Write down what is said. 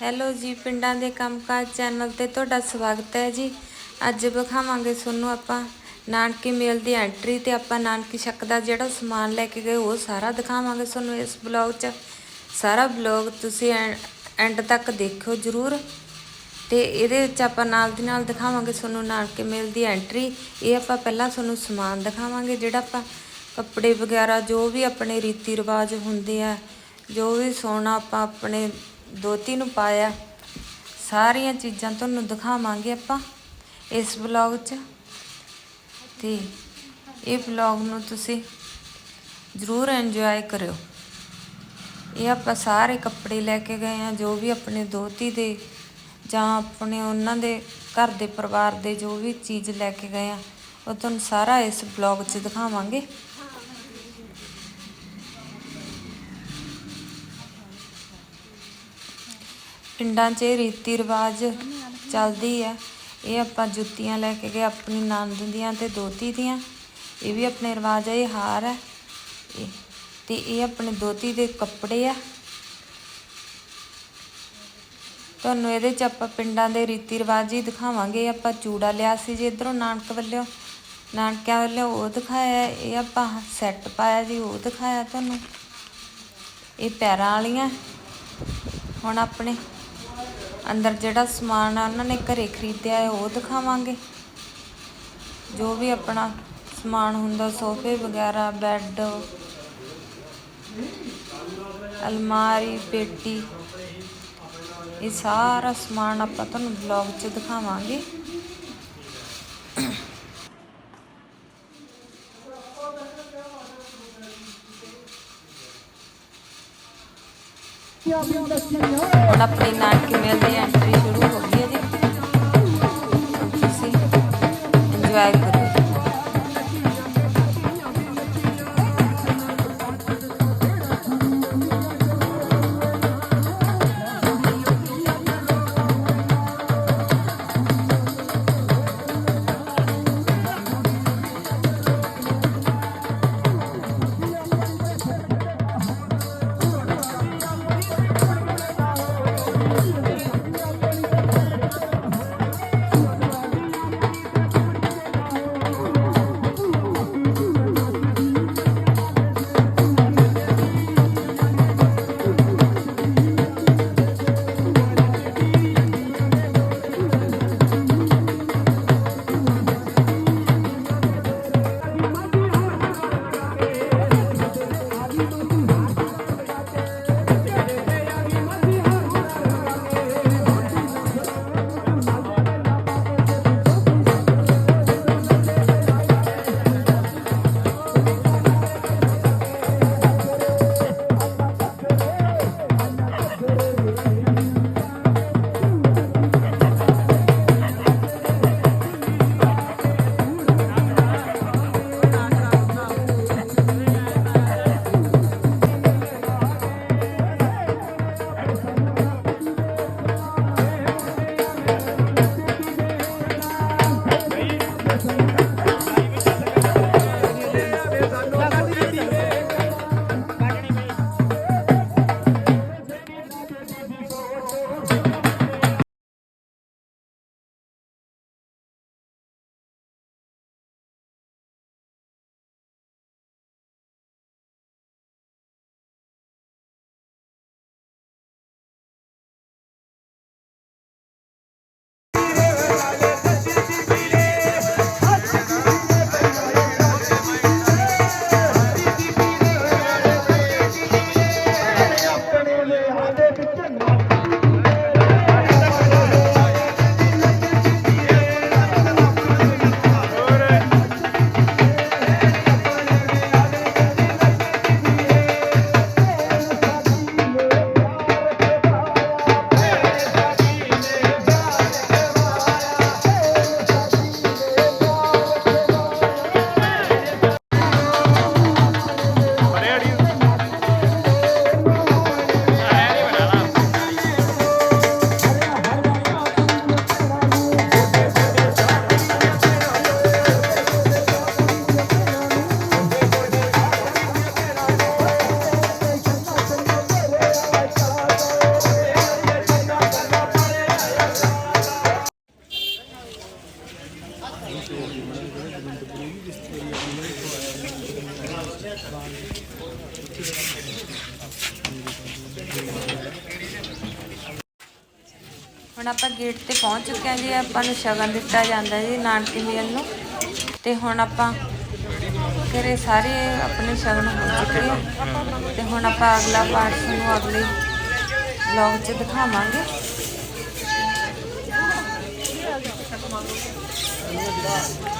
Hello ਜੀ, ਪਿੰਡਾਂ ਦੇ ਕੰਮਕਾਜ ਚੈਨਲ ਤੇ ਤੁਹਾਡਾ ਸਵਾਗਤ ਹੈ ਜੀ। ਅੱਜ ਵਿਖਾਵਾਂਗੇ ਤੁਹਾਨੂੰ ਆਪਾਂ ਨਾਨਕੀ ਮੇਲ ਦੀ ਐਂਟਰੀ ਤੇ ਆਪਾਂ ਨਾਨਕੀ ਸ਼ੱਕ ਦਾ ਜਿਹੜਾ ਸਮਾਨ ਲੈ ਕੇ ਗਏ, ਉਹ ਸਾਰਾ ਦਿਖਾਵਾਂਗੇ ਤੁਹਾਨੂੰ ਇਸ ਬਲੌਗ 'ਚ। ਸਾਰਾ ਬਲੌਗ ਤੁਸੀਂ ਐਂਡ ਤੱਕ ਦੇਖਿਓ ਜਰੂਰ। ਤੇ ਇਹਦੇ ਵਿੱਚ ਆਪਾਂ ਨਾਲ ਦੀ ਨਾਲ ਦਿਖਾਵਾਂਗੇ ਤੁਹਾਨੂੰ ਨਾਨਕੇ ਮੇਲ ਦੀ ਐਂਟਰੀ ਇਹ ਆਪਾਂ ਪਹਿਲਾਂ ਤੁਹਾਨੂੰ ਸਮਾਨ ਦਿਖਾਵਾਂਗੇ, ਜਿਹੜਾ ਆਪਾਂ ਕੱਪੜੇ ਵਗੈਰਾ ਜੋ ਵੀ ਆਪਣੇ ਰੀਤੀ ਰਿਵਾਜ ਹੁੰਦੇ ਆ, ਜੋ ਵੀ ਸੋਨਾ ਆਪਾਂ ਆਪਣੇ ਦੋਤੀ ਨੂੰ ਪਾਇਆ। ਸਾਰੀਆਂ ਚੀਜ਼ਾਂ ਤੁਹਾਨੂੰ ਦਿਖਾਵਾਂਗੇ ਆਪਾਂ ਇਸ ਵਲੌਗ 'ਚ। ਤੇ ਇਹ ਵਲੌਗ ਨੂੰ ਤੁਸੀਂ ਜ਼ਰੂਰ ਇੰਜੋਏ ਕਰਿਓ। ਇਹ ਆਪਾਂ ਸਾਰੇ ਕੱਪੜੇ ਲੈ ਕੇ ਗਏ ਆ ਜੋ ਵੀ ਆਪਣੇ ਦੋਤੀ ਦੇ ਜਾਂ ਆਪਣੇ ਉਹਨਾਂ ਦੇ ਘਰ ਦੇ ਪਰਿਵਾਰ ਦੇ ਜੋ ਵੀ ਚੀਜ਼ ਲੈ ਕੇ ਗਏ ਆ ਉਹ ਤੁਹਾਨੂੰ ਸਾਰਾ ਇਸ ਵਲੌਗ 'ਚ ਦਿਖਾਵਾਂਗੇ। ਪਿੰਡਾਂ 'ਚ ਇਹ ਰੀਤੀ ਰਿਵਾਜ ਚੱਲਦੀ ਆ। ਇਹ ਆਪਾਂ ਜੁੱਤੀਆਂ ਲੈ ਕੇ ਗਏ ਆਪਣੀ ਨੰਦ ਦੀਆਂ ਤੇ ਦੋਤੀ ਦੀਆਂ। ਇਹ ਵੀ ਆਪਣੇ ਰਿਵਾਜ ਆ, ਇਹ ਹਾਰ ਹੈ ਇਹ ਤੇ ਇਹ ਆਪਣੇ ਦੋਤੀ ਦੇ ਕੱਪੜੇ ਆ। ਤੁਹਾਨੂੰ ਇਹਦੇ 'ਚ ਆਪਾਂ ਪਿੰਡਾਂ ਦੇ ਰੀਤੀ ਰਿਵਾਜ ਹੀ ਦਿਖਾਵਾਂਗੇ। ਆਪਾਂ ਚੂੜਾ ਲਿਆ ਸੀ ਜੀ ਇਧਰੋਂ ਨਾਨਕ ਵੱਲੋਂ। ਨਾਨਕਿਆਂ ਵੱਲੋਂ ਉਹ ਦਿਖਾਇਆ, ਇਹ ਆਪਾਂ ਸੈੱਟ ਪਾਇਆ ਜੀ, ਉਹ ਦਿਖਾਇਆ ਤੁਹਾਨੂੰ। ਇਹ ਪੈਰਾਂ ਵਾਲੀਆਂ। ਹੁਣ ਆਪਣੇ ਅੰਦਰ ਜਿਹੜਾ ਸਮਾਨ ਆ, ਉਹਨਾਂ ਨੇ ਘਰੇ ਖਰੀਦਿਆ ਹੈ, ਉਹ ਦਿਖਾਵਾਂਗੇ। ਜੋ ਵੀ ਆਪਣਾ ਸਮਾਨ ਹੁੰਦਾ, ਸੋਫੇ ਵਗੈਰਾ, ਬੈੱਡ, ਅਲਮਾਰੀ, ਪੇਟੀ, ਇਹ ਸਾਰਾ ਸਮਾਨ ਆਪਾਂ ਤੁਹਾਨੂੰ ਵਲੌਗ 'ਚ ਦਿਖਾਵਾਂਗੇ। ਹੁਣ ਆਪਣੀ ਨਾਨਕੀ ਮੇਲ ਦੀ ਐਂਟਰੀ ਸ਼ੁਰੂ ਹੋ ਗਈ ਹੈ ਜੀ। ਤੁਸੀਂ ਇੰਜੋਏ হাতে ਹੁਣ ਆਪਾਂ ਗੇਟ ਤੇ ਪਹੁੰਚ ਚੁੱਕੇ ਹਾਂ ਜੀ, ਆਪਾਂ ਨੂੰ ਸ਼ਗਨ ਦਿੱਤਾ ਜਾਂਦਾ ਜੀ ਨਾਨਕੀ ਮੇਲ ਨੂੰ ਤੇ ਹੁਣ ਆਪਾਂ ਘਰੇ ਸਾਰੇ ਆਪਣੇ ਸ਼ਗਨ ਹੋ ਚੁੱਕੇ ਆ ਤੇ ਹੁਣ ਆਪਾਂ ਅਗਲਾ ਪਾਰਟ ਨੂੰ ਅਗਲੇ ਵਲੌਗ 'ਚ ਦਿਖਾਵਾਂਗੇ Thank you.